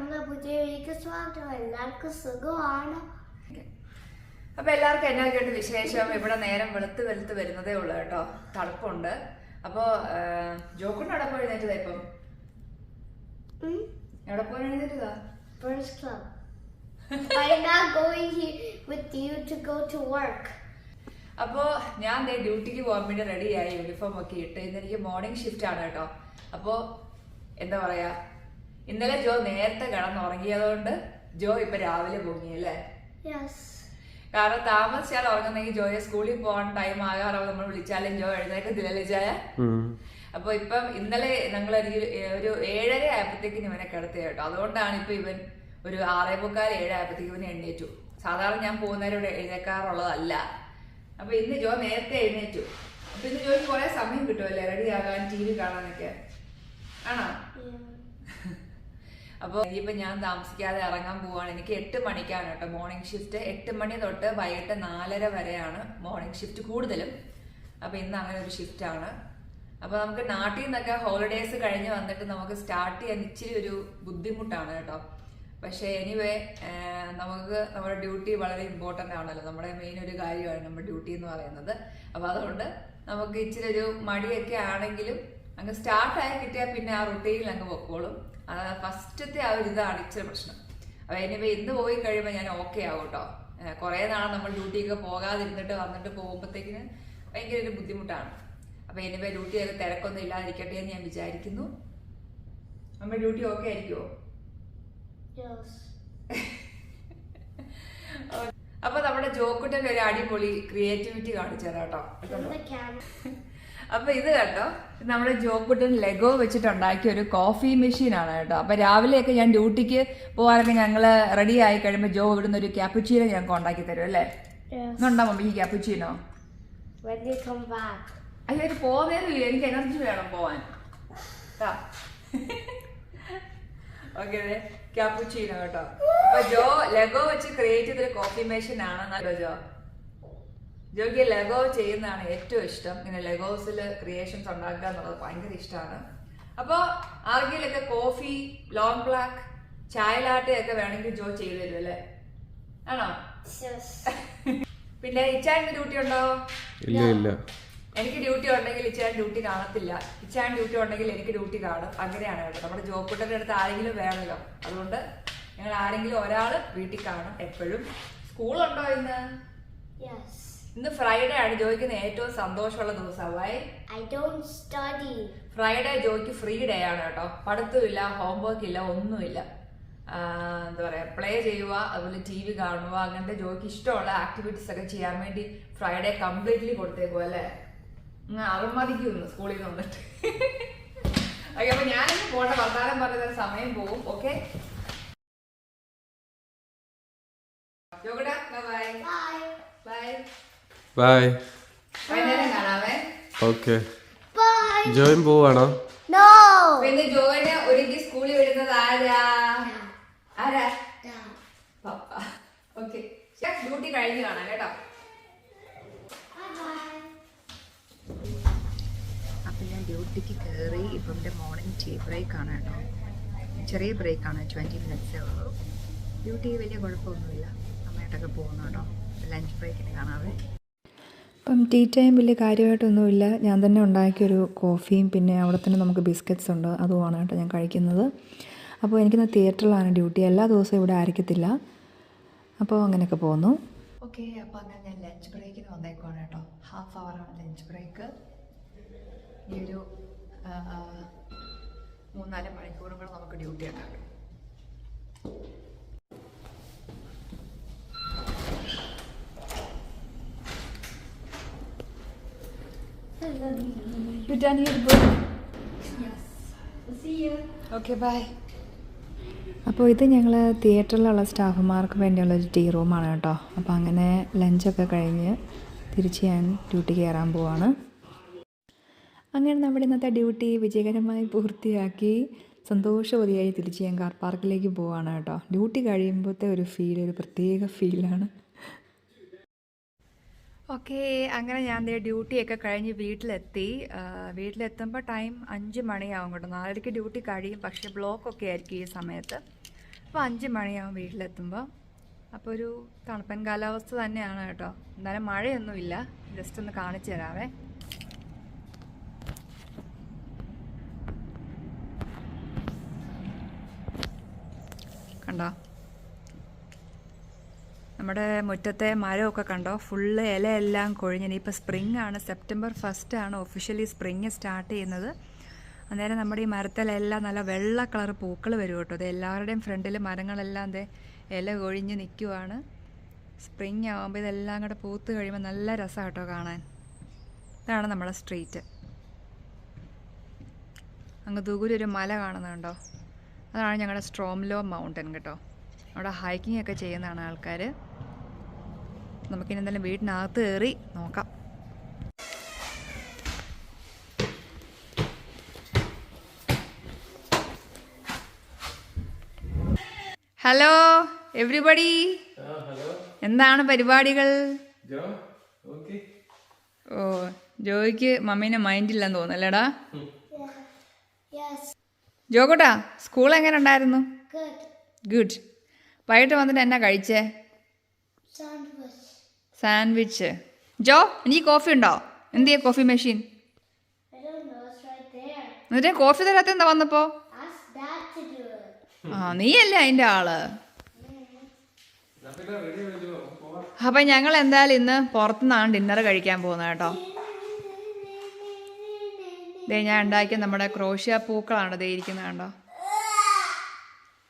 നമ്മുടെ പുതിയ വീക്ക് സ്വാഗതം. എല്ലാവർക്കും സുഖമാണ്? അപ്പൊ എല്ലാവർക്കും എന്നാ കേട്ട് വിശേഷം ഇവിടെ നേരം വെളുത്ത് വെളുത്ത് വരുന്നതേ ഉള്ളു കേട്ടോ. തണുപ്പുണ്ട്. അപ്പോ ജോക്കുണ്ട് അവിടെ പോയി എഴുന്നേറ്റതാ ഇപ്പം? എവിടെ പോയി എഴുന്നേറ്റതാ. അപ്പോ ഞാൻ ഡ്യൂട്ടിക്ക് പോകാൻ വേണ്ടി റെഡിയായി യൂണിഫോം ഒക്കെ ഇട്ട്. ഇന്ന് എനിക്ക് മോർണിംഗ് ഷിഫ്റ്റ് ആണ് കേട്ടോ. അപ്പോ എന്താ പറയാ ഇന്നലെ ജോ നേരത്തെ കിടന്നുറങ്ങിയതുകൊണ്ട് ജോ ഇപ്പൊ രാവിലെ പൊങ്ങി അല്ലേ. കാരണം താമസിച്ചാൽ ഉറങ്ങുന്നെങ്കിൽ ജോയെ സ്കൂളിൽ പോകാൻ ടൈം ആകാറാവും. നമ്മൾ വിളിച്ചാലും ജോ എഴുന്നേക്കത്തില്ലല്ലേ ചായ അപ്പൊ ഇപ്പം ഇന്നലെ ഞങ്ങൾ ഒരു ഏഴര ആയപ്പോഴത്തേക്കിന് ഇവനെ കിടത്തി കേട്ടോ. അതുകൊണ്ടാണ് ഇപ്പൊ ഇവൻ ഒരു ആറേ മുക്കാൽ ഏഴായപ്പോഴത്തേക്ക് ഇവനെ എണ്ണേറ്റു. സാധാരണ ഞാൻ പോകുന്നവരോട് എഴുന്നേക്കാറുള്ളതല്ല. അപ്പൊ ഇന്ന് ജോ നേരത്തെ എഴുന്നേറ്റു. അപ്പൊ ഇന്ന് ജോയ്ക്ക് കുറെ സമയം കിട്ടുമല്ലേ? റെഡി ആകാൻ ടി വി കാണാനൊക്കെ. ആണോ. അപ്പോൾ ഇനിയിപ്പോൾ ഞാൻ താമസിക്കാതെ ഇറങ്ങാൻ പോവാണ്. എനിക്ക് എട്ട് മണിക്കാണ് കേട്ടോ മോർണിംഗ് ഷിഫ്റ്റ് എട്ട് മണി തൊട്ട് വൈകിട്ട് നാലര വരെയാണ് മോർണിംഗ് ഷിഫ്റ്റ് കൂടുതലും. അപ്പോൾ ഇന്ന് അങ്ങനെ ഒരു ഷിഫ്റ്റാണ് അപ്പോൾ നമുക്ക് നാട്ടിൽ നിന്നൊക്കെ ഹോളിഡേയ്സ് കഴിഞ്ഞ് വന്നിട്ട് നമുക്ക് സ്റ്റാർട്ട് ചെയ്യാൻ ഇച്ചിരി ഒരു ബുദ്ധിമുട്ടാണ് കേട്ടോ. പക്ഷേ എനിവേ നമുക്ക് നമ്മുടെ ഡ്യൂട്ടി വളരെ ഇമ്പോർട്ടന്റ് ആണല്ലോ. നമ്മുടെ മെയിൻ ഒരു കാര്യമാണ് നമ്മുടെ ഡ്യൂട്ടി എന്ന് പറയുന്നത്. അപ്പോൾ അതുകൊണ്ട് നമുക്ക് ഇച്ചിരി ഒരു മടിയൊക്കെ ആണെങ്കിലും അങ്ങ് സ്റ്റാർട്ടായി കിട്ടിയാൽ പിന്നെ ആ റുട്ടീനിൽ അങ്ങ് പൊക്കോളും. ഫസ്റ്റത്തെ ആ ഒരു ഇതാണ് ഇച്ചിരി പ്രശ്നം. അപ്പൊ എനിവേ ഇന്ന് പോയി കഴിയുമ്പോൾ ഞാൻ ഓക്കെ ആവും കേട്ടോ കുറേ നാളെ നമ്മൾ ഡ്യൂട്ടിയൊക്കെ പോകാതിരുന്നിട്ട് വന്നിട്ട് പോകുമ്പോഴത്തേക്കിന് ഭയങ്കര ഒരു ബുദ്ധിമുട്ടാണ്. അപ്പോൾ എനിവേ ഡ്യൂട്ടിയൊക്കെ തിരക്കൊന്നും ഇല്ലാതിരിക്കട്ടെ എന്ന് ഞാൻ വിചാരിക്കുന്നു. നമ്മുടെ ഡ്യൂട്ടി ഓക്കെ ആയിരിക്കുമോ. അപ്പൊ നമ്മുടെ ജോക്കുട്ടന്റെ ഒരു അടിപൊളി ക്രിയേറ്റിവിറ്റി കാണിച്ചു തരാം കേട്ടോ. അപ്പൊ ഇത് കേട്ടോ നമ്മുടെ ജോബുട്ടൻ ലെഗോ വെച്ചിട്ടുണ്ടാക്കിയ ഒരു കോഫി മെഷീനാണ് ആണ് കേട്ടോ. അപ്പൊ രാവിലെയൊക്കെ ഞാൻ ഡ്യൂട്ടിക്ക് പോകാനൊക്കെ ഞങ്ങൾ റെഡി ആയി കഴിയുമ്പോൾ ജോ ഇവിടുന്ന് ഒരു ക്യാപ്പുച്ചീനോ ഞങ്ങൾക്ക് ഉണ്ടാക്കി തരും അല്ലേ? Yes. ഇന്നുണ്ടോ മമ്മി ക്യാപ്പുച്ചീനോ come back. അയ്യോ ഒരു പോകുന്നതില്ല എനിക്ക് എനർജി വേണം പോവാൻ. ഓക്കെ ക്യാപ്പുച്ചീനോ കേട്ടോ. അപ്പൊ ജോ ലെഗോ വെച്ച് ക്രിയേറ്റ് ചെയ്തൊരു കോഫി മെഷീൻ ആണ്. ജോ? ജോയ്ക്ക് ലെഗോ ചെയ്യുന്നതാണ് ഏറ്റവും ഇഷ്ടം. ഇങ്ങനെ ലെഗോസിൽ ക്രിയേഷൻസ് ഉണ്ടാക്കുക എന്നുള്ളത് ഭയങ്കര ഇഷ്ടമാണ്. അപ്പോൾ ആർക്കെങ്കിലൊക്കെ കോഫി ലോങ് ബ്ലാക്ക് ചായ ലാട്ടയൊക്കെ ഒക്കെ വേണമെങ്കിൽ ജോ ചെയ്തു തരും അല്ലേ ആണോ. പിന്നെ ഇച്ചാന്റെ ഡ്യൂട്ടി ഉണ്ടോ? ഇല്ല ഇല്ല. എനിക്ക് ഡ്യൂട്ടി ഉണ്ടെങ്കിൽ ഇച്ചാൻ ഡ്യൂട്ടി കാണത്തില്ല. ഇച്ചാൻ ഡ്യൂട്ടി ഉണ്ടെങ്കിൽ എനിക്ക് ഡ്യൂട്ടി കാണും. അങ്ങനെയാണ് കേട്ടോ. നമ്മുടെ ജോബ് അടുത്ത് ആരെങ്കിലും വേണമല്ലോ അതുകൊണ്ട് ഞങ്ങൾ ആരെങ്കിലും ഒരാൾ വീട്ടിൽ കാണും എപ്പോഴും. സ്കൂളുണ്ടോ ഇന്ന്? Yes. ഇന്ന് ഫ്രൈഡേ ആണ് ജോയ്ക്ക് ഏറ്റവും സന്തോഷമുള്ള ദിവസമായി I don't study. ഫ്രൈഡേ ജോയ്ക്ക് ഫ്രീ ഡേ ആണ് കേട്ടോ. പഠിത്തമില്ല ഹോംവർക്ക് ഇല്ല ഒന്നുമില്ല. എന്താ പറയാ പ്ലേ ചെയ്യുക അതുപോലെ ടി വി കാണുക അങ്ങനത്തെ ജോയ്ക്ക് ഇഷ്ടമുള്ള ആക്ടിവിറ്റീസ് ഒക്കെ ചെയ്യാൻ വേണ്ടി ഫ്രൈഡേ കംപ്ലീറ്റ്ലി കൊടുത്തേക്കും അല്ലേ? അറുമതിക്കുന്നു സ്കൂളിൽ നിന്ന് വന്നിട്ട്. ഓക്കെ അപ്പൊ ഞാനിന്ന് പോട്ടെ വർത്താനം പറയുന്ന സമയം പോകും okay? Bye Bye. Bye okay. Join പോവാണോ. പിന്നെ ജോയിനെ ഒരുക്കി സ്കൂളിൽ വിടുന്നത് ആരാ? ആരാ? Dad. പപ്പ. ഓക്കെ ഡ്യൂട്ടി കഴിഞ്ഞു കാണാം കേട്ടോ. അപ്പം ഞാൻ ഡ്യൂട്ടിക്ക് കയറി ഇപ്പം എന്റെ മോർണിംഗ് ടീ ബ്രേക്ക് ആണ് കേട്ടോ. ചെറിയ ബ്രേക്കാണ് ട്വന്റി മിനിറ്റ്സേ ഉള്ളൂ. ഡ്യൂട്ടി വലിയ കുഴപ്പമൊന്നുമില്ല. അമ്മയായിട്ടൊക്കെ പോകുന്നു കേട്ടോ. ലഞ്ച് ബ്രേക്കിന് കാണാവേ. ഇപ്പം ടീ ടൈം വലിയ കാര്യമായിട്ടൊന്നുമില്ല. ഞാൻ തന്നെ ഉണ്ടാക്കിയൊരു കോഫിയും പിന്നെ അവിടെ തന്നെ നമുക്ക് ബിസ്ക്കറ്റ്സ് ഉണ്ട്. അതുമാണ് കേട്ടോ ഞാൻ കഴിക്കുന്നത്. അപ്പോൾ എനിക്കിന്ന് തിയേറ്ററിലാണ് ഡ്യൂട്ടി. എല്ലാ ദിവസവും ഇവിടെ ആയിരിക്കത്തില്ല. അപ്പോൾ അങ്ങനെയൊക്കെ പോകുന്നു ഓക്കെ അപ്പോൾ അങ്ങനെ ഞാൻ ലഞ്ച് ബ്രേക്കിന് വന്നേക്കുവാണ് കേട്ടോ. ഹാഫ് ആണ് ലഞ്ച് ബ്രേക്ക്. ഈ ഒരു മൂന്നാൽ മണിക്കൂറും കൂടെ നമുക്ക് ഡ്യൂട്ടി ഉണ്ടാകും You done your book? Yes. See you. Okay, bye. അപ്പോൾ ഇത് ഞങ്ങൾ തിയേറ്ററിലുള്ള സ്റ്റാഫുമാർക്ക് വേണ്ടിയുള്ള ഒരു ടീ റൂമാണ് കേട്ടോ അപ്പോൾ അങ്ങനെ ലഞ്ചൊക്കെ കഴിഞ്ഞ് തിരിച്ച് ഞാൻ ഡ്യൂട്ടി കയറാൻ പോവാണ് അങ്ങനെ നമ്മുടെ ഇന്നത്തെ ഡ്യൂട്ടി വിജയകരമായി പൂർത്തിയാക്കി സന്തോഷവതിയായി തിരിച്ച് ഞാൻ കാർ പാർക്കിലേക്ക് പോവാണ് കേട്ടോ ഡ്യൂട്ടി കഴിയുമ്പോഴത്തെ ഒരു ഫീൽ ഒരു പ്രത്യേക ഫീലാണ് ഓക്കെ അങ്ങനെ ഞാൻ ഡ്യൂട്ടിയൊക്കെ കഴിഞ്ഞ് വീട്ടിലെത്തി. വീട്ടിലെത്തുമ്പോൾ ടൈം അഞ്ച് മണിയാവും കേട്ടോ. നാലരയ്ക്ക് ഡ്യൂട്ടി കഴിയും പക്ഷേ ബ്ലോക്കൊക്കെ ആയിരിക്കും ഈ സമയത്ത്. അപ്പോൾ അഞ്ച് മണിയാവും വീട്ടിലെത്തുമ്പോൾ അപ്പോൾ ഒരു തണുപ്പൻ കാലാവസ്ഥ തന്നെയാണ് കേട്ടോ. എന്തായാലും മഴയൊന്നുമില്ല. ജസ്റ്റ് ഒന്ന് കാണിച്ചു തരാവേ. കണ്ടോ? നമ്മുടെ മുറ്റത്തെ മരമൊക്കെ കണ്ടോ? ഫുള്ള് ഇലയെല്ലാം കൊഴിഞ്ഞ്. ഇനിയിപ്പോൾ സ്പ്രിംഗ് ആണ്. സെപ്റ്റംബർ ഫസ്റ്റ് ആണ് ഒഫീഷ്യലി സ്പ്രിങ് സ്റ്റാർട്ട് ചെയ്യുന്നത്. അന്നേരം നമ്മുടെ ഈ മരത്തിലെല്ലാം നല്ല വെള്ള കളർ പൂക്കൾ വരും കേട്ടോ. അത് എല്ലാവരുടെയും ഫ്രണ്ടിൽ മരങ്ങളെല്ലാം ദേ ഇല കൊഴിഞ്ഞ് നിൽക്കുവാണ് സ്പ്രിങ് ആകുമ്പോൾ ഇതെല്ലാം കൂടെ പൂത്ത് കഴിയുമ്പോൾ നല്ല രസമാണ് കേട്ടോ കാണാൻ. ഇതാണ് നമ്മുടെ സ്ട്രീറ്റ് അങ്ങ് ദൂരെ ഒരു മല കാണുന്നുണ്ടോ? അതാണ് ഞങ്ങളുടെ സ്ട്രോംലോ മൗണ്ടൻ കേട്ടോ. അവിടെ ഹൈക്കിംഗ് ഒക്കെ ചെയ്യുന്നതാണ് ആൾക്കാർ നമുക്കിനി എന്തായാലും വീടിനകത്ത് കയറി നോക്കാം. ഹലോ എവ്രിബഡി എന്താണ് പരിപാടികൾ? ഓ ജോയ്ക്ക് മമ്മീനെ മൈൻഡില്ലെന്ന് തോന്നല്ലേടാ ജോ ജോകോട്ടാ സ്കൂൾ എങ്ങനെ ഉണ്ടായിരുന്നു? ഗുഡ് ഗുഡ് വൈകിട്ട് വന്നിട്ട് എന്നാ കഴിച്ചേ? സാൻഡ്വിച്ച്. ജോ എനിക്ക് കോഫി ഉണ്ടോ? എന്ത് ചെയ്യാ കോഫി മെഷീൻ എന്നിട്ട് കോഫി തരാത്ത എന്താ വന്നപ്പോ. ആ നീയല്ലേ അതിന്റെ ആൾ? അപ്പൊ ഞങ്ങൾ എന്തായാലും ഇന്ന് പുറത്തുനിന്നാണ് ഡിന്നർ കഴിക്കാൻ പോകുന്നത് കേട്ടോ. ദേ ഞാൻ ഉണ്ടാക്കിയ നമ്മുടെ ക്രോഷ്യ പൂക്കളാണ് ദേ ഇരിക്കുന്നത് കേട്ടോ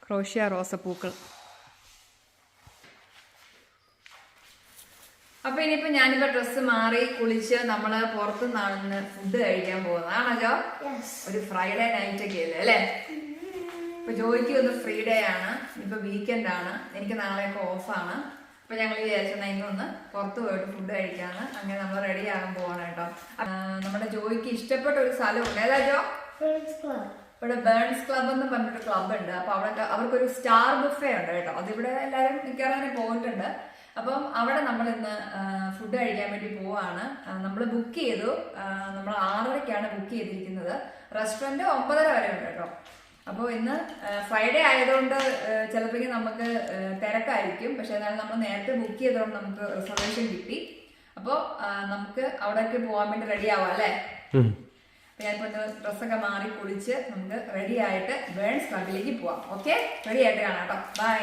ക്രോഷ്യ റോസപ്പൂക്കൾ അപ്പൊ ഇനിയിപ്പോ ഞാനിപ്പോ ഡ്രസ്സ് മാറി കുളിച്ച് നമ്മൾ പുറത്തുനിന്നാണ് ഇന്ന് ഫുഡ് കഴിക്കാൻ പോകുന്നത്. ആണല്ലോ? Yes. ഒരു ഫ്രൈഡേ നൈറ്റ് ഒക്കെ അല്ലേ? അല്ലേ? ഇപ്പൊ ജോലിക്ക് ഒന്ന് ഫ്രീ ഡേ ആണ്. ഇപ്പൊ വീക്കെൻഡ് ആണ്. എനിക്ക് നാളെയൊക്കെ ഓഫാണ് അപ്പൊ ഞങ്ങൾ വിചാരിച്ചാൽ ഇന്നൊന്ന് പുറത്ത് പോയിട്ട് ഫുഡ് കഴിക്കാന്ന്. അങ്ങനെ നമ്മൾ റെഡി ആകാൻ പോവാണ് കേട്ടോ. നമ്മുടെ ജോയിക്ക് ഇഷ്ടപ്പെട്ട ഒരു സ്ഥലമുണ്ട്. ഏതാ ജോ? ഇവിടെ ബേൺസ് ക്ലബ് എന്ന് പറഞ്ഞിട്ട് ക്ലബ് ഉണ്ട്. അപ്പൊ അവിടെ അവർക്കൊരു സ്റ്റാർ ബുഫേ ഉണ്ട് കേട്ടോ. അതിവിടെ എല്ലാരും മിക്കവാറും അങ്ങനെ പോയിട്ടുണ്ട്. അപ്പം അവിടെ നമ്മൾ ഇന്ന് ഫുഡ് കഴിക്കാൻ വേണ്ടി പോവാണ്. നമ്മൾ ബുക്ക് ചെയ്തു. നമ്മൾ ആറരയ്ക്കാണ് ബുക്ക് ചെയ്തിരിക്കുന്നത്. റെസ്റ്റോറന്റ് ഒമ്പതര വരെ ഉണ്ട് കേട്ടോ. അപ്പോൾ ഇന്ന് ഫ്രൈഡേ ആയതുകൊണ്ട് ചിലപ്പോൾ നമുക്ക് തിരക്കായിരിക്കും. പക്ഷെ എന്നാലും നമ്മൾ നേരത്തെ ബുക്ക് ചെയ്തതുകൊണ്ട് നമുക്ക് റിസർവേഷൻ കിട്ടി. അപ്പോൾ നമുക്ക് അവിടേക്ക് പോകാൻ വേണ്ടി റെഡി ആവാം അല്ലേ? അപ്പൊ ഞാനിപ്പോ ഡ്രസ്സൊക്കെ മാറി കുളിച്ച് നമുക്ക് റെഡി ആയിട്ട് ബേൺസ് ക്ലബിലേക്ക് പോവാം. ഓക്കെ റെഡി ആയിട്ട് കാണാം കേട്ടോ. ബൈ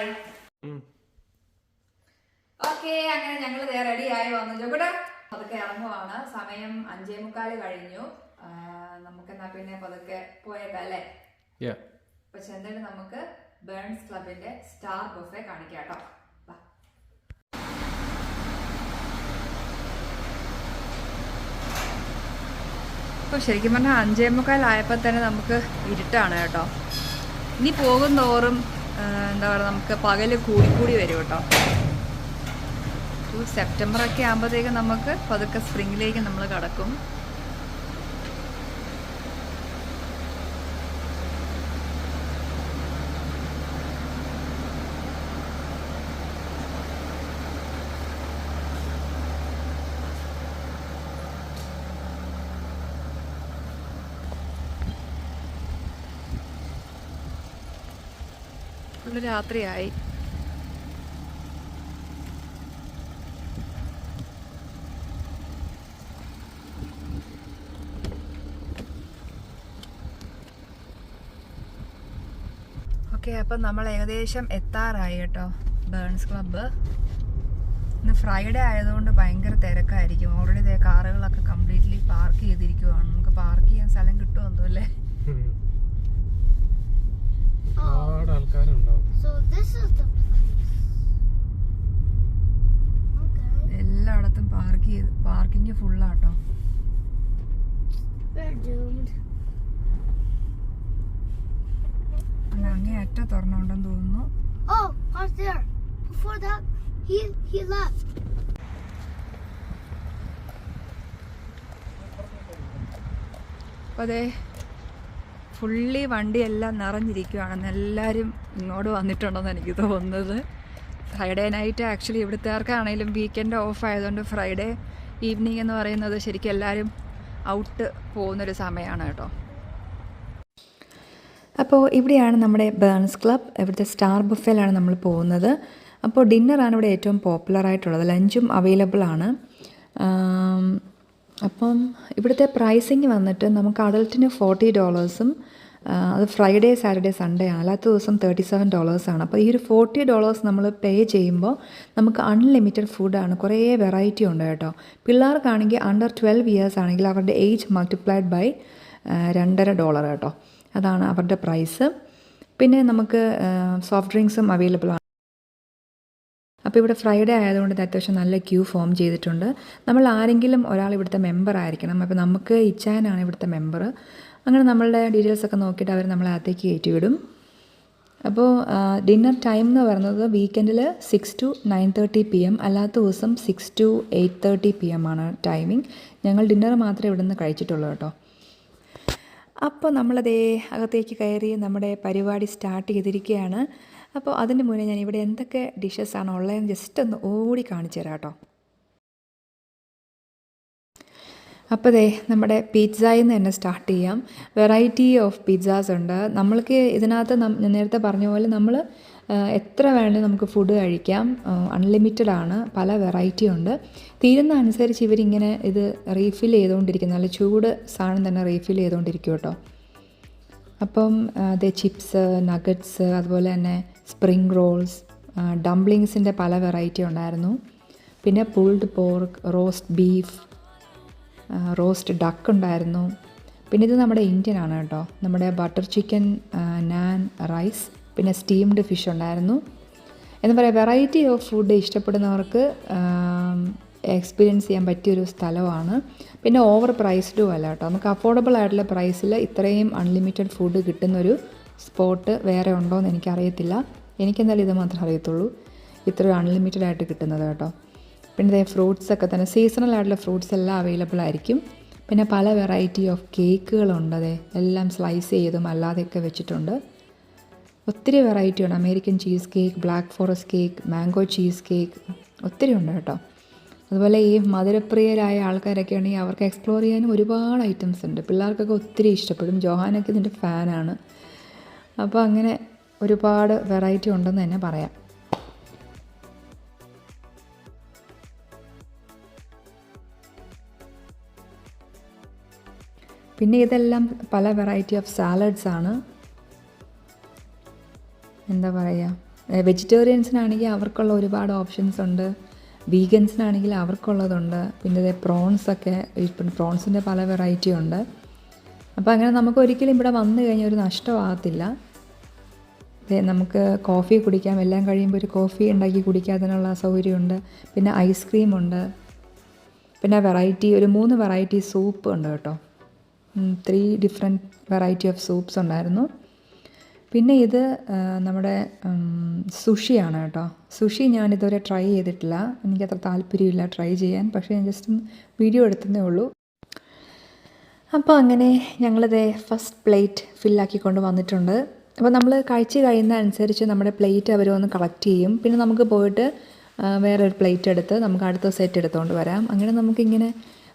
ഓക്കെ അങ്ങനെ ഞങ്ങൾ റെഡി ആയി വന്നു. ചോക്കട്ടെ പതുക്കെ ഇറങ്ങുവാണ്. സമയം അഞ്ചേ മുക്കാൽ കഴിഞ്ഞു. ആ, നമുക്ക് എന്നാ പിന്നെ പതുക്കെ പോയേക്കാം അല്ലേ? Yeah. അപ്പൊ ചെന്നിട്ട് നമുക്ക് ബേൺസ് ക്ലബിന്റെ സ്റ്റാർ ബുഫെ കാണിക്കാം കേട്ടോ. വാ. അപ്പോൾ ശരിക്കും പറഞ്ഞാൽ അഞ്ചേ മുക്കാലായപ്പോൾ തന്നെ നമുക്ക് ഇരുട്ടാണ് കേട്ടോ. ഇനി പോകും തോറും എന്താ പറയുക നമുക്ക് പകൽ കൂടിക്കൂടി വരും കേട്ടോ. ഒരു സെപ്റ്റംബർ ഒക്കെ ആകുമ്പോഴത്തേക്കും നമുക്ക് പതുക്കെ സ്പ്രിങ്ങിലേക്ക് നമ്മൾ കടക്കും. രാത്രിയായി ഓക്കെ അപ്പം നമ്മൾ ഏകദേശം എത്താറായി കേട്ടോ ബേൺസ് ക്ലബ്ബ് ഇന്ന് ഫ്രൈഡേ ആയതുകൊണ്ട് ഭയങ്കര തിരക്കായിരിക്കും. ഓൾറെഡി ഇതേ കാറുകളൊക്കെ കംപ്ലീറ്റ്ലി പാർക്ക് ചെയ്തിരിക്കുവാണ്. നമുക്ക് പാർക്ക് ചെയ്യാൻ സ്ഥലം കിട്ടുമെന്നോ അല്ലേ. എല്ലായിടത്തും പാർക്ക് ചെയ്ത് പാർക്കിംഗ് ഫുള്ളാട്ടോ We're doomed. അല്ല അങ്ങേ അറ്റ തുറന്നുണ്ടെന്ന് തോന്നുന്നു oh right there. Before that, he he left. അതെ ഫുള്ളി വണ്ടിയെല്ലാം നിറഞ്ഞിരിക്കുവാണെന്ന് എല്ലാവരും ഇങ്ങോട്ട് വന്നിട്ടുണ്ടെന്ന് എനിക്ക് തോന്നുന്നത് ഫ്രൈഡേ നൈറ്റ് ആക്ച്വലി ഇവിടുത്തുകാർക്കാണെങ്കിലും വീക്കെൻഡ് ഓഫ് ആയതുകൊണ്ട് ഫ്രൈഡേ ഈവനിങ് എന്ന് പറയുന്നത് ശരിക്കും എല്ലാവരും ഔട്ട് പോകുന്നൊരു സമയമാണ് കേട്ടോ അപ്പോൾ ഇവിടെയാണ് നമ്മുടെ ബേൺസ് ക്ലബ് ഇവിടുത്തെ സ്റ്റാർ ബുഫയിലാണ് നമ്മൾ പോകുന്നത്. അപ്പോൾ ഡിന്നറാണ് ഇവിടെ ഏറ്റവും പോപ്പുലർ ആയിട്ടുള്ളത് ലഞ്ചും അവൈലബിൾ ആണ്. അപ്പം ഇവിടുത്തെ പ്രൈസിങ് വന്നിട്ട് നമുക്ക് അഡൾട്ടിന് ഫോർട്ടി ഡോളേഴ്സും അത് ഫ്രൈഡേ സാറ്റർഡേ സൺഡേ ആണ്. അല്ലാത്ത ദിവസം തേർട്ടി സെവൻ ഡോളേഴ്സാണ്. അപ്പോൾ ഈ ഒരു ഫോർട്ടി ഡോളേഴ്സ് നമ്മൾ പേ ചെയ്യുമ്പോൾ നമുക്ക് അൺലിമിറ്റഡ് ഫുഡാണ് കുറേ വെറൈറ്റി ഉണ്ട് കേട്ടോ. പിള്ളേർക്കാണെങ്കിൽ അണ്ടർ ട്വൽവ് ഇയേഴ്സ് ആണെങ്കിൽ അവരുടെ ഏജ് മൾട്ടിപ്ലൈഡ് ബൈ രണ്ടര ഡോളർ കേട്ടോ. അതാണ് അവരുടെ പ്രൈസ് പിന്നെ നമുക്ക് സോഫ്റ്റ് ഡ്രിങ്ക്സും അവൈലബിൾ ആണ്. അപ്പോൾ ഇവിടെ ഫ്രൈഡേ ആയതുകൊണ്ട് ഇത് അത്യാവശ്യം നല്ല ക്യൂ ഫോം ചെയ്തിട്ടുണ്ട്. നമ്മൾ ആരെങ്കിലും ഒരാൾ ഇവിടുത്തെ മെമ്പർ ആയിരിക്കണം. അപ്പോൾ നമുക്ക് ഇച്ചാനാണ് ഇവിടുത്തെ മെമ്പർ അങ്ങനെ നമ്മളുടെ ഡീറ്റെയിൽസ് ഒക്കെ നോക്കിയിട്ട് അവർ നമ്മളെ അകത്തേക്ക് കയറ്റി വിടും അപ്പോൾ ഡിന്നർ ടൈം എന്ന് പറയുന്നത് വീക്കെൻഡിൽ six to nine thirty P M അല്ലാത്ത ദിവസം six to eight thirty P M ആണ് ടൈമിംഗ് ഞങ്ങൾ ഡിന്നർ മാത്രമേ ഇവിടുന്ന് കഴിച്ചിട്ടുള്ളൂ കേട്ടോ. അപ്പോൾ നമ്മളതേ അകത്തേക്ക് കയറി നമ്മുടെ പരിപാടി സ്റ്റാർട്ട് ചെയ്തിരിക്കുകയാണ്. അപ്പോൾ അതിന് മുന്നേ ഞാൻ ഇവിടെ എന്തൊക്കെ ഡിഷസ് ആണ് ഉള്ളതെന്ന് ജസ്റ്റ് ഒന്ന് ഓടി കാണിച്ചു തരാം കേട്ടോ. അപ്പോൾ ദേ നമ്മുടെ പിസ്സയിൽ നിന്ന് തന്നെ സ്റ്റാർട്ട് ചെയ്യാം. വെറൈറ്റി ഓഫ് പിസ്സാസ് ഉണ്ട്. നമ്മൾക്ക് ഇതിനകത്ത് നേരത്തെ പറഞ്ഞ പോലെ നമ്മൾ എത്ര വേണേലും നമുക്ക് ഫുഡ് കഴിക്കാം. അൺലിമിറ്റഡ് ആണ്. പല വെറൈറ്റി ഉണ്ട്. തീരുന്ന അനുസരിച്ച് ഇവരിങ്ങനെ ഇത് റീഫിൽ ചെയ്തുകൊണ്ടിരിക്കും നല്ല ചൂട് സാധനം തന്നെ റീഫിൽ ചെയ്തുകൊണ്ടിരിക്കും കേട്ടോ. അപ്പം അതേ ചിപ്സ് നഗറ്റ്സ് അതുപോലെ തന്നെ സ്പ്രിംഗ് റോൾസ് ഡംപ്ലിങ്സിന്റെ പല വെറൈറ്റി ഉണ്ടായിരുന്നു. പിന്നെ pulled pork roast beef roast duck ഉണ്ടായിരുന്നു. പിന്നെ ഇത് നമ്മുടെ ഇന്ത്യൻ ആണ് കേട്ടോ. നമ്മുടെ ബട്ടർ ചിക്കൻ നാൻ റൈസ് പിന്നെ സ്റ്റീംഡ് ഫിഷ് ഉണ്ടായിരുന്നു. എന്ന് പറയാം വെറൈറ്റി ഓഫ് ഫുഡ് ഇഷ്ടപ്പെടുന്നവർക്ക് എക്സ്പീരിയൻസ് ചെയ്യാൻ പറ്റിയൊരു സ്ഥലമാണ്. പിന്നെ ഓവർ പ്രൈസ്ഡും അല്ല കേട്ടോ. നമുക്ക് അഫോർഡബിൾ ആയിട്ടുള്ള പ്രൈസിൽ ഇത്രയും അൺലിമിറ്റഡ് ഫുഡ് കിട്ടുന്നൊരു സ്പോട്ട് വേറെ ഉണ്ടോ എന്ന് എനിക്കറിയത്തില്ല. എനിക്കെന്തായാലും ഇത് മാത്രമേ അറിയത്തുള്ളൂ. ഇത്ര അൺലിമിറ്റഡ് ആയിട്ട് കിട്ടുന്നത് കേട്ടോ. പിന്നെ ഇതേ ഫ്രൂട്ട്സ് ഒക്കെ തന്നെ സീസണൽ ആയിട്ടുള്ള ഫ്രൂട്ട്സ് എല്ലാം അവൈലബിൾ ആയിരിക്കും. പിന്നെ പല വെറൈറ്റി ഓഫ് കേക്കുകളുണ്ട് അതെ എല്ലാം സ്ലൈസ് ചെയ്തും അല്ലാതെയൊക്കെ വെച്ചിട്ടുണ്ട്. ഒത്തിരി വെറൈറ്റി ഉണ്ട്. American cheesecake black forest cake mango cheesecake ഒത്തിരി ഉണ്ട് കേട്ടോ. അതുപോലെ ഈ മധുരപ്രിയരായ ആൾക്കാരൊക്കെ ഉണ്ടെങ്കിൽ അവർക്ക് എക്സ്പ്ലോർ ചെയ്യാനും ഒരുപാട് ഐറ്റംസ് ഉണ്ട്. പിള്ളേർക്കൊക്കെ ഒത്തിരി ഇഷ്ടപ്പെടും. ജോഹാനൊക്കെ ഇതിന്റെ ഫാനാണ് അപ്പോൾ അങ്ങനെ ഒരുപാട് വെറൈറ്റി ഉണ്ടെന്ന് തന്നെ പറയാം. പിന്നെ ഇതെല്ലാം പല വെറൈറ്റി ഓഫ് സാലഡ്സ് ആണ്. എന്താ പറയുക വെജിറ്റേറിയൻസിനാണെങ്കിൽ അവർക്കുള്ള ഒരുപാട് ഓപ്ഷൻസ് ഉണ്ട്. വീഗൻസിനാണെങ്കിൽ അവർക്കുള്ളതുണ്ട്. പിന്നെ ഇതേ പ്രോൺസൊക്കെ ഇപ്പം പ്രോൺസിന്റെ പല വെറൈറ്റി ഉണ്ട്. അപ്പോൾ അങ്ങനെ നമുക്ക് ഒരിക്കലും ഇവിടെ വന്നു കഴിഞ്ഞാൽ ഒരു നഷ്ടമാകത്തില്ല. നമുക്ക് കോഫി കുടിക്കാം. എല്ലാം കഴിയുമ്പോൾ ഒരു കോഫി ഉണ്ടാക്കി കുടിക്കാതിനുള്ള സൗകര്യമുണ്ട്. പിന്നെ ഐസ്ക്രീം ഉണ്ട്. പിന്നെ വെറൈറ്റി ഒരു മൂന്ന് വെറൈറ്റി സൂപ്പ് ഉണ്ട് കേട്ടോ. Three different variety of soups ഉണ്ടായിരുന്നു. പിന്നെ ഇത് നമ്മുടെ സുഷിയാണ് കേട്ടോ. സുഷി ഞാനിതുവരെ ട്രൈ ചെയ്തിട്ടില്ല. എനിക്കത്ര താല്പര്യമില്ല ട്രൈ ചെയ്യാൻ. പക്ഷേ ഞാൻ ജസ്റ്റ് വീഡിയോ എടുത്തതേ ഉള്ളൂ. അപ്പോൾ അങ്ങനെ ഞങ്ങളിത് ഫസ്റ്റ് പ്ലേറ്റ് ഫില്ലാക്കിക്കൊണ്ട് വന്നിട്ടുണ്ട്. അപ്പോൾ നമ്മൾ കഴിച്ച് കഴിയുന്ന അനുസരിച്ച് നമ്മുടെ പ്ലേറ്റ് അവർ വന്ന് കളക്ട് ചെയ്യും. പിന്നെ നമുക്ക് പോയിട്ട് വേറൊരു പ്ലേറ്റ് എടുത്ത് നമുക്ക് അടുത്ത സെറ്റ് എടുത്തുകൊണ്ട് വരാം. അങ്ങനെ നമുക്കിങ്ങനെ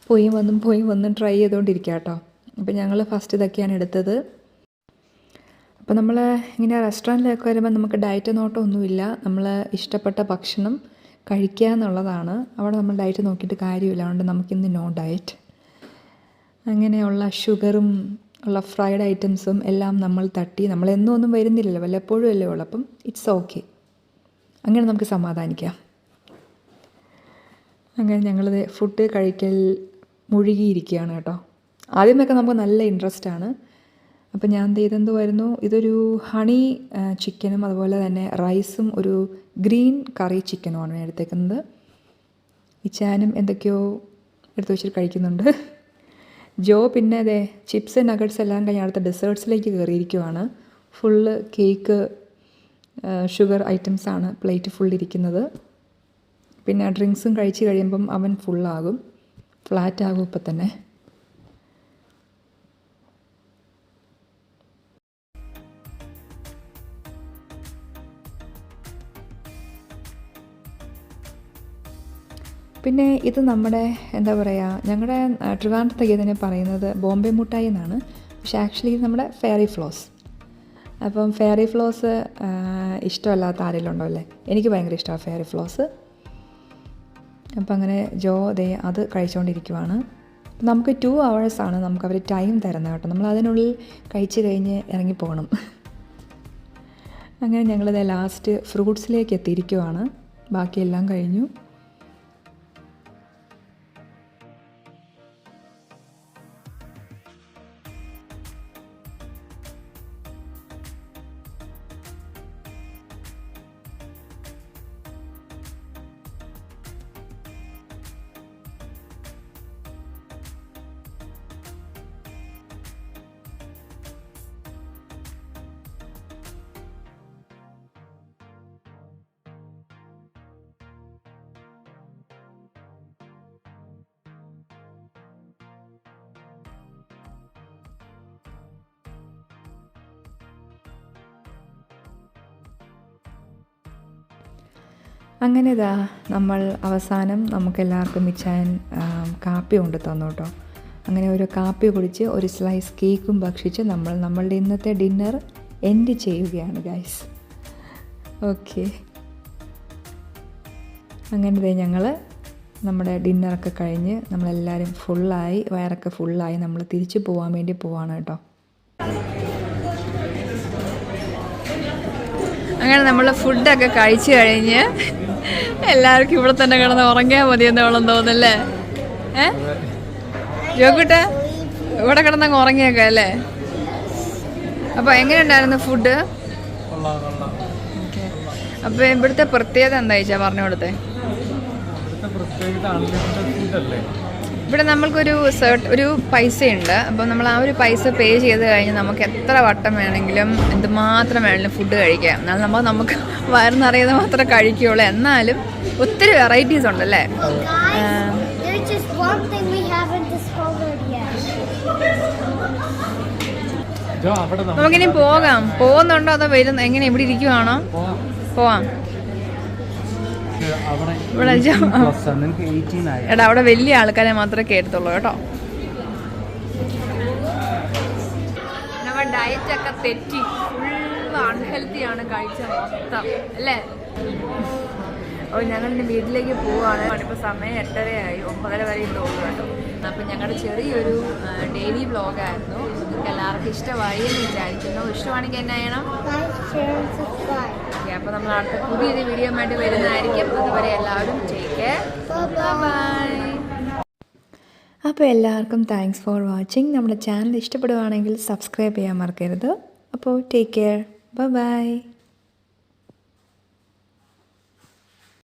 പോയി വന്നും പോയി വന്നും ട്രൈ ചെയ്തുകൊണ്ടിരിക്കാം കേട്ടോ. അപ്പോൾ ഞങ്ങൾ ഫസ്റ്റ് ഇതൊക്കെയാണ് എടുത്തത്. അപ്പോൾ നമ്മൾ ഇങ്ങനെ റെസ്റ്റോറന്റിലൊക്കെ വരുമ്പോൾ നമുക്ക് ഡയറ്റ് നോട്ടമൊന്നുമില്ല നമ്മൾ ഇഷ്ടപ്പെട്ട ഭക്ഷണം കഴിക്കുക എന്നുള്ളതാണ്. അവിടെ നമ്മൾ ഡയറ്റ് നോക്കിയിട്ട് കാര്യമില്ല. അതുകൊണ്ട് നമുക്കിന്ന് നോ ഡയറ്റ്. അങ്ങനെയുള്ള ഷുഗറും ഉള്ള ഫ്രൈഡ് ഐറ്റംസും എല്ലാം നമ്മൾ തട്ടി നമ്മൾ എന്നും ഒന്നും വരുന്നില്ലല്ലോ. വല്ലപ്പോഴും അല്ലേ ഉള്ളൂ. അപ്പം ഇറ്റ്സ് ഓക്കെ. അങ്ങനെ നമുക്ക് സമാധാനിക്കാം. അങ്ങനെ ഞങ്ങൾ ഫുഡ് കഴിക്കൽ മുഴുകിയിരിക്കുകയാണ് കേട്ടോ. ആദ്യമൊക്കെ നമുക്ക് നല്ല ഇൻട്രസ്റ്റ് ആണ് അപ്പം ഞാൻ എന്ത് ചെയ്തെന്തുമായിരുന്നു ഇതൊരു ഹണി ചിക്കനും അതുപോലെ തന്നെ റൈസും ഒരു ഗ്രീൻ കറി ചിക്കനുമാണ് ഞാൻ എടുത്തേക്കുന്നത്. ചാനും എന്തൊക്കെയോ എടുത്തു വെച്ചിട്ട് കഴിക്കുന്നുണ്ട്. ജോ പിന്നെ അതെ ചിപ്സ് നഗഡ്സ് എല്ലാം കഴിഞ്ഞ് അടുത്ത ഡെസേർട്ട്സിലേക്ക് കയറിയിരിക്കുവാണ്. ഫുള്ള് കേക്ക് ഷുഗർ ഐറ്റംസാണ് പ്ലേറ്റ് ഫുൾ ഇരിക്കുന്നത്. പിന്നെ ഡ്രിങ്ക്സും കഴിച്ച് കഴിയുമ്പം അവൻ ഫുള്ളാകും ഫ്ലാറ്റ് ആകും ഇപ്പം തന്നെ. പിന്നെ ഇത് നമ്മുടെ എന്താ പറയുക ഞങ്ങളുടെ ട്രിവാൻഡ്രത്തൊക്കെ ഇതിനെ പറയുന്നത് ബോംബെ മുട്ടായി എന്നാണ്. പക്ഷേ ആക്ച്വലി ഇത് നമ്മുടെ ഫെയറി ഫ്ലോസ് അപ്പം ഫെയറി ഫ്ലോസ് ഇഷ്ടമല്ലാത്ത ആരെങ്കിലും അല്ലേ? എനിക്ക് ഭയങ്കര ഇഷ്ടമാണ് ഫെയറി ഫ്ലോസ് അപ്പം അങ്ങനെ ജോ ദേ അത് കഴിച്ചുകൊണ്ടിരിക്കുവാണ് നമുക്ക് ടു അവേഴ്സാണ് നമുക്ക് അവർ ടൈം തരുന്നത് കേട്ടോ. നമ്മൾ അതിനുള്ളിൽ കഴിച്ച് കഴിഞ്ഞ് ഇറങ്ങിപ്പോകണം അങ്ങനെ ഞങ്ങളിത് ലാസ്റ്റ് ഫ്രൂട്ട്സിലേക്ക് എത്തിയിരിക്കുവാണ്. ബാക്കിയെല്ലാം കഴിഞ്ഞു. അങ്ങനെ ഇതാ നമ്മൾ അവസാനം നമുക്കെല്ലാവർക്കും മിച്ചാൻ കാപ്പി കൊണ്ട് തന്നു കേട്ടോ. അങ്ങനെ ഒരു കാപ്പി കുടിച്ച് ഒരു സ്ലൈസ് കേക്കും ഭക്ഷിച്ച് നമ്മൾ നമ്മളുടെ ഇന്നത്തെ ഡിന്നർ എൻഡ് ചെയ്യുകയാണ് ഗൈസ് ഓക്കെ അങ്ങനെ ഞങ്ങൾ നമ്മുടെ ഡിന്നറൊക്കെ കഴിഞ്ഞ് നമ്മളെല്ലാവരും ഫുള്ളായി വയറൊക്കെ ഫുള്ളായി നമ്മൾ തിരിച്ചു പോകാൻ വേണ്ടി പോവാണ് കേട്ടോ. അങ്ങനെ നമ്മൾ ഫുഡൊക്കെ കഴിച്ചു കഴിഞ്ഞ് എല്ലാവർക്കും ഇവിടെ തന്നെ കിടന്ന് ഉറങ്ങിയാൽ മതി എന്നോളം തോന്നല്ലേ ഏ? ജോക്കുട്ട ഇവിടെ കിടന്നങ്ങ് ഉറങ്ങിയേക്കാം അല്ലേ? അപ്പൊ എങ്ങനെയുണ്ടായിരുന്നു ഫുഡ് അപ്പൊ ഇവിടുത്തെ പ്രത്യേകത എന്താ ചോദിച്ചാ പറഞ്ഞു കൊടുത്തേ? ഇവിടെ നമ്മൾക്കൊരു സെർട്ട് ഒരു പൈസയുണ്ട്. അപ്പം നമ്മൾ ആ ഒരു പൈസ പേ ചെയ്ത് കഴിഞ്ഞാൽ നമുക്ക് എത്ര വട്ടം വേണമെങ്കിലും എന്തുമാത്രം വേണമെങ്കിലും ഫുഡ് കഴിക്കാം. എന്നാൽ നമ്മൾ നമുക്ക് വയറ് നിറയുന്നത് മാത്രമേ കഴിക്കുകയുള്ളൂ. എന്നാലും ഒത്തിരി വെറൈറ്റീസ് ഉണ്ടല്ലേ? നമുക്കിനി പോകാം. പോകുന്നുണ്ടോ അതോ വരുന്ന എങ്ങനെ ഇവിടെ ഇരിക്കുവാണോ? പോവാം. പോവാം അവിടെ ഇവിടെ 18 ആണ്. നിനക്ക് എയ്റ്റീൻ ആയി. എടാ അവിടെ വലിയ ആൾക്കാരെ മാത്രമേ കേട്ടത്തുള്ളൂ കേട്ടോ. നമ്മുടെ ഡയറ്റ് ഒക്കെ തെറ്റി. ഫുൾ അൺഹെൽത്തി ആണ് കഴിച്ച മൊത്തം അല്ലേ? അപ്പോൾ ഞങ്ങൾ ഇനി വീട്ടിലേക്ക് പോവാണ്. ഇപ്പോൾ സമയം എട്ടരയായി ഒമ്പതര വരെ തോന്നുന്നു കേട്ടോ. അപ്പോൾ ഞങ്ങളുടെ ചെറിയൊരു ഡെയിലി വ്ളോഗായിരുന്നു നിങ്ങൾക്ക് എല്ലാവർക്കും ഇഷ്ടമായി എന്ന് വിചാരിക്കുന്നു. ഇഷ്ടമാണെങ്കിൽ എന്നാ ചെയ്യണം? അപ്പോൾ നമ്മൾ അടുത്ത പുതിയൊരു വീഡിയോ ആയിട്ട് വരുന്നതായിരിക്കും. അതുവരെ എല്ലാവരും ടേക്ക് ബൈ അപ്പോൾ എല്ലാവർക്കും താങ്ക്സ് ഫോർ വാച്ചിങ് നമ്മുടെ ചാനൽ ഇഷ്ടപ്പെടുവാണെങ്കിൽ സബ്സ്ക്രൈബ് ചെയ്യാൻ മറക്കരുത്. അപ്പോൾ ടേക്ക് കെയർ ബൈ